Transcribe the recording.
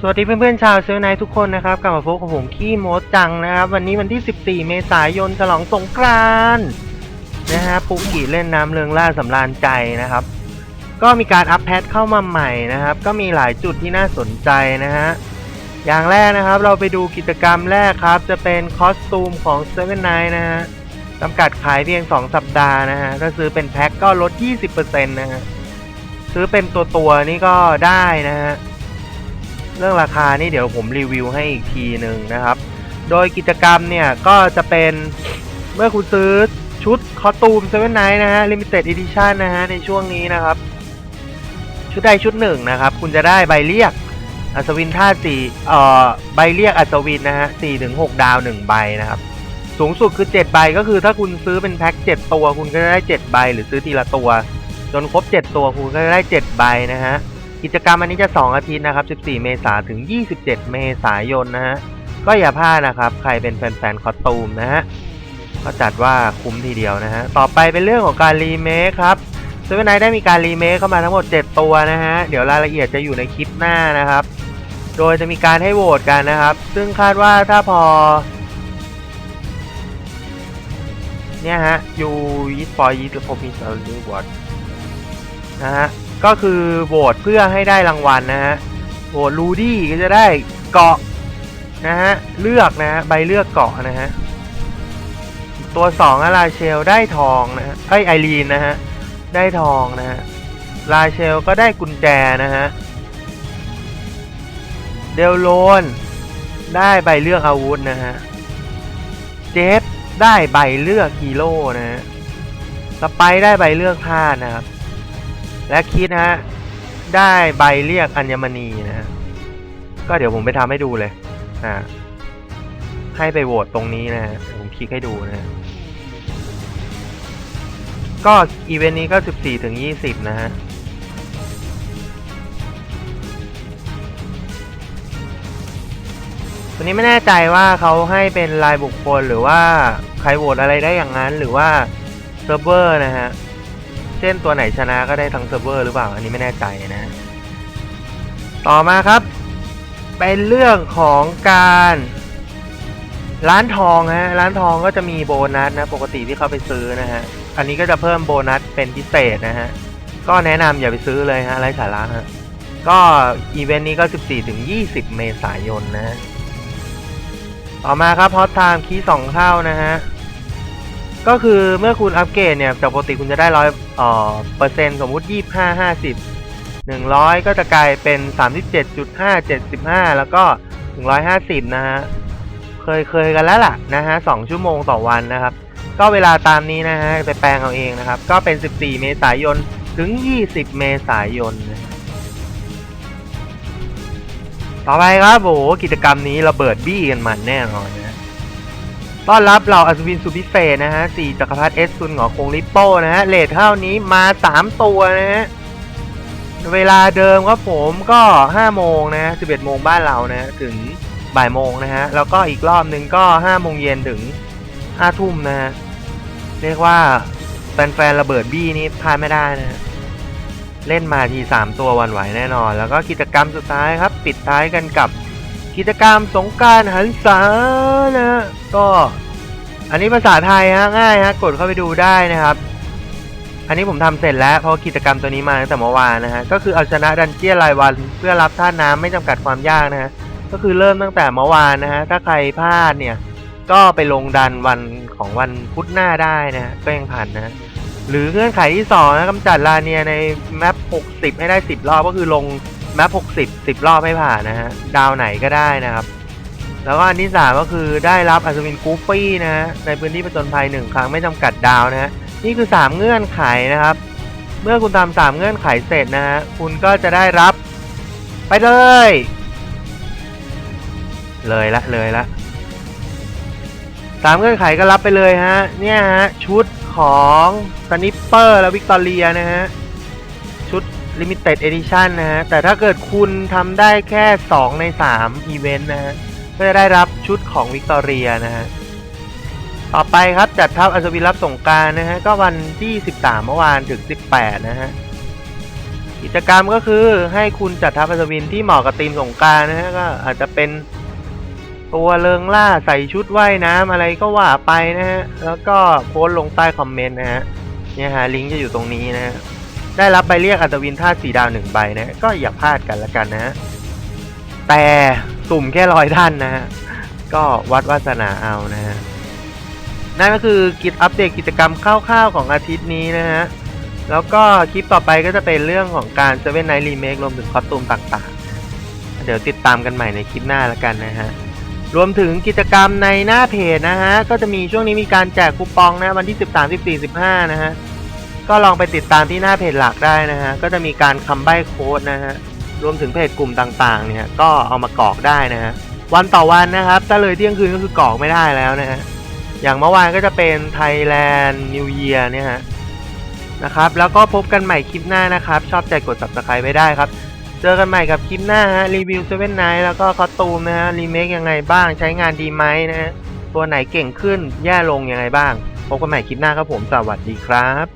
สวัสดีเพื่อนๆชาวเซลไนทุกคนนะครับ กลับมาพบกับผมขี้โมดจังนะครับ วันนี้วันที่ 14 เมษายนฉลองสงกรานต์นะฮะปุกกี้เล่นน้ำเรืองล่าสำราญใจนะครับ ก็มีการอัปแพทเข้ามาใหม่นะครับ ก็มีหลายจุดที่น่าสนใจนะฮะอย่างแรกนะครับเราไปดูกิจกรรมแรกครับ จะเป็นคอสตูมของ7 n i นะฮะจำกัดขายเพียง 2 สัปดาห์นะฮะถ้าซื้อเป็นแพ็คก็ลด 20%นะฮะ ซื้อเป็นตัวตัวๆนี่ก็ได้นะฮะ เรื่องราคานี่เดี๋ยวผมรีวิวให้อีกทีหนึ่งนะครับ โดยกิจกรรมเนี่ยก็จะเป็นเมื่อคุณซื้อชุดคอตูมเซเว่นไนท์นะฮะ Limited Edition นนะฮะในช่วงนี้นะครับ ชุดใดชุดหนึ่งนะครับ คุณจะได้ใบเรียกอัศวินท่าสี่เอ่อใบเรียกอัศวินนะฮะสี่ถึงหกดาวหนึ่งใบนะครับ สูงสุดคือ7ใบก็คือถ้าคุณซื้อเป็นแพ็ค7ตัว คุณก็จะได้7ใบหรือซื้อทีละตัว จนครบ 7 ตัวคุณก็จะได้ 7 ใบนะฮะ กิจกรรมอันนี้จะ 2 อาทิตย์นะครับ 14 เมษายนถึง 27 เมษายนนะฮะ ก็อย่าพลาดนะครับ ใครเป็นแฟนๆคอสตูมนะฮะ ก็จัดว่าคุ้มทีเดียวนะฮะ ต่อไปเป็นเรื่องของการรีเมคครับเซเว่นไนได้มีการรีเมคเข้ามาทั้งหมด 7 ตัวนะฮะ เดี๋ยวรายละเอียดจะอยู่ในคลิปหน้านะครับ โดยจะมีการให้โหวตกันนะครับ ซึ่งคาดว่าถ้าพอเนี่ยฮะยูยิสปอยยิสพอมีสารลิวอต นะฮะ ก็คือโหวตเพื่อให้ได้รางวัลนะฮะ โหวตลูดี้ก็จะได้เกาะนะฮะ เลือกนะฮะ ใบเลือกเกาะนะฮะ ตัวสองลาเชลได้ทองนะฮะไอไอรีนนะฮะ ได้ทองนะฮะ ลาเชลก็ได้กุญแจนะฮะ เดลโลนได้ใบเลือกอาวุธนะฮะ เจฟได้ใบเลือกฮีโร่นะฮะสไปได้ใบเลือกธาตุนะครับ และคิดฮะได้ใบเรียกอัญมณีนะฮะก็เดี๋ยวผมไปทำให้ดูเลยอ่าให้ไปโหวตตรงนี้นะฮะผมคลิกให้ดูนะฮะก็อีเวนต์นี้ก็ 14 ถึง 20 นะฮะตัวนี้ไม่แน่ใจว่าเขาให้เป็นรายบุคคลหรือว่าใครโหวตอะไรได้อย่างนั้นหรือว่าเซิร์ฟเวอร์นะฮะ เช่นตัวไหนชนะก็ได้ทั้งเซิร์ฟเวอร์หรือเปล่า อันนี้ไม่แน่ใจนะ ต่อมาครับ เป็นเรื่องของการร้านทองฮะร้านทองก็จะมีโบนัสนะ ปกติที่เขาไปซื้อนะฮะ อันนี้ก็จะเพิ่มโบนัสเป็นพิเศษนะฮะ ก็แนะนำอย่าไปซื้อเลยฮะไร้สาระฮะ ก็อีเวนต์นี้ก็ 14-20 เมษายนนะฮะ ต่อมาครับฮอตไทม์คีย์สองเท่านะฮะ ก็คือเมื่อคุณอัปเกรดเนี่ยจากปกติคุณจะได้ร้อยเอ่อเปอร์เซ็นต์สมมุติยี่ห้าห้าสิบหนึ่งร้อยก็จะกลายเป็นสามสิบเจ็ดจุดห้าเจ็ดสิบห้าแล้วก็หนึ่งร้อยห้าสิบนะฮะเคยเคยกันแล้วล่ะนะฮะสองชั่วโมงต่อวันนะครับ ก็เวลาตามนี้นะฮะไปแปลงเอาเองนะครับ ก็เป็นสิบสี่เมษายนถึงยี่สิบเมษายนต่อไปครับโอ้โหกิจกรรมนี้ระเบิดบี้กันมันแน่นอน ต้อนรับเราอัศวินสุดพิเศษนะฮะสี่จักรพรรดิเอสซุนขอคงลิปโป้นะฮะเลทเท่านี้มาสามตัวนะฮะเวลาเดิมครับผมก็ห้าโมงนะฮะสิบเอ็ดโมงบ้านเรานะถึงบ่ายโมงนะฮะ แล้วก็อีกรอบหนึ่งก็ห้าโมงเย็นถึงห้าทุ่มนะฮะ เรียกว่าแฟนๆระเบิดบี้นี่พลาดไม่ได้นะฮะเล่นมาทีสามตัววันไหวแน่นอน แล้วก็กิจกรรมสุดท้ายครับ ปิดท้ายกันกับ กิจกรรมสงการหันษานะฮะก็อันนี้ภาษาไทยฮะง่ายฮะกดเข้าไปดูได้นะครับ อันนี้ผมทำเสร็จแล้วเพราะกิจกรรมตัวนี้มาตั้งแต่เมื่อวานนะฮะก็คือเอาชนะดันเจียนรายวัน เพื่อรับท่าน้ำไม่จำกัดความยากนะฮะก็คือเริ่มตั้งแต่เมื่อวานนะฮะถ้าใครพลาดเนี่ยก็ไปลงดันวันของวันพุธหน้าได้นะก็ยังผ่านนะหรือเงื่อนไขที่สองนะกำจัดลาเนียในแมป60 ให้ได้ 10 รอบก็คือลง แมป60 10รอบให้ผ่านนะฮะ ดาวไหนก็ได้นะครับ แล้วก็อันที่3ก็คือได้รับอัศวินกูฟี่นะฮะ ในพื้นที่ประจนภัย1ครั้งไม่จำกัดดาวนะฮะ นี่คือ3เงื่อนไขนะครับ เมื่อคุณทำ3เงื่อนไขเสร็จนะฮะ คุณก็จะได้รับ ไปเลย เลยละเลยละสามเงื่อนไขก็รับไปเลยฮะ เนี่ยฮะ ชุดของสนิปเปอร์และวิกตอเรียนะฮะ ชุด Limited Edition นะฮะ แต่ถ้าเกิดคุณทำได้แค่ 2 ใน 3 อีเวนต์นะฮะ ก็จะได้รับชุดของวิกตอเรียนะฮะ ต่อไปครับจัดทัพอัศวินรับสงการนะฮะ ก็วันที่ 13 เมื่อวานถึง 18 นะฮะ กิจกรรมก็คือให้คุณจัดทัพอัศวินที่เหมาะกับธีมสงการนะฮะ ก็อาจจะเป็นตัวเริงล่าใส่ชุดว่ายน้ำอะไรก็ว่าไปนะฮะ แล้วก็โพสต์ลงใต้คอมเมนต์นะฮะ เนี่ยฮะลิงก์จะอยู่ตรงนี้นะฮะ ได้รับใบเรียกอัศวินท่าตุสีดาวหนึ่งใบนะ ก็อย่าพลาดกันละกันนะ แต่สุ่มแค่ร้อยท่านนะฮะ ก็วัดวาสนาเอานะฮะ นั่นก็คือกิจอัปเดตกิจกรรมคร่าวๆของอาทิตย์นี้นะฮะ แล้วก็คลิปต่อไปก็จะเป็นเรื่องของการ Seven Night Remake รวมถึงคอสตูมต่างๆ เดี๋ยวติดตามกันใหม่ในคลิปหน้าล้วกันนะฮะรวมถึงกิจกรรมในหน้าเพจนะฮะ ก็จะมีช่วงนี้มีการแจกคูปองนะ วันที่ 13 14 15 นะฮะ ก็ลองไปติดตามที่หน้าเพจหลักได้นะฮะ ก็จะมีการคำใบ้โค้ดนะฮะ รวมถึงเพจกลุ่มต่างๆ เนี่ย ก็เอามากรอกได้นะฮะ วันต่อวันนะครับ ถ้าเลยเที่ยงคืนก็คือกรอกไม่ได้แล้วนะฮะ อย่างเมื่อวานก็จะเป็น Thailand New Year เนี่ยฮะ นะครับ แล้วก็พบกันใหม่คลิปหน้านะครับ ชอบใจกด subscribe ไว้ได้ครับ เจอกันใหม่กับคลิปหน้าฮะ รีวิว7 Night แล้วก็คอตูมนะฮะ รีเมคยังไงบ้าง ใช้งานดีไหมนะฮะ ตัวไหนเก่งขึ้น แย่ลงยังไงบ้าง พบกันใหม่คลิปหน้าครับผม สวัสดีครับ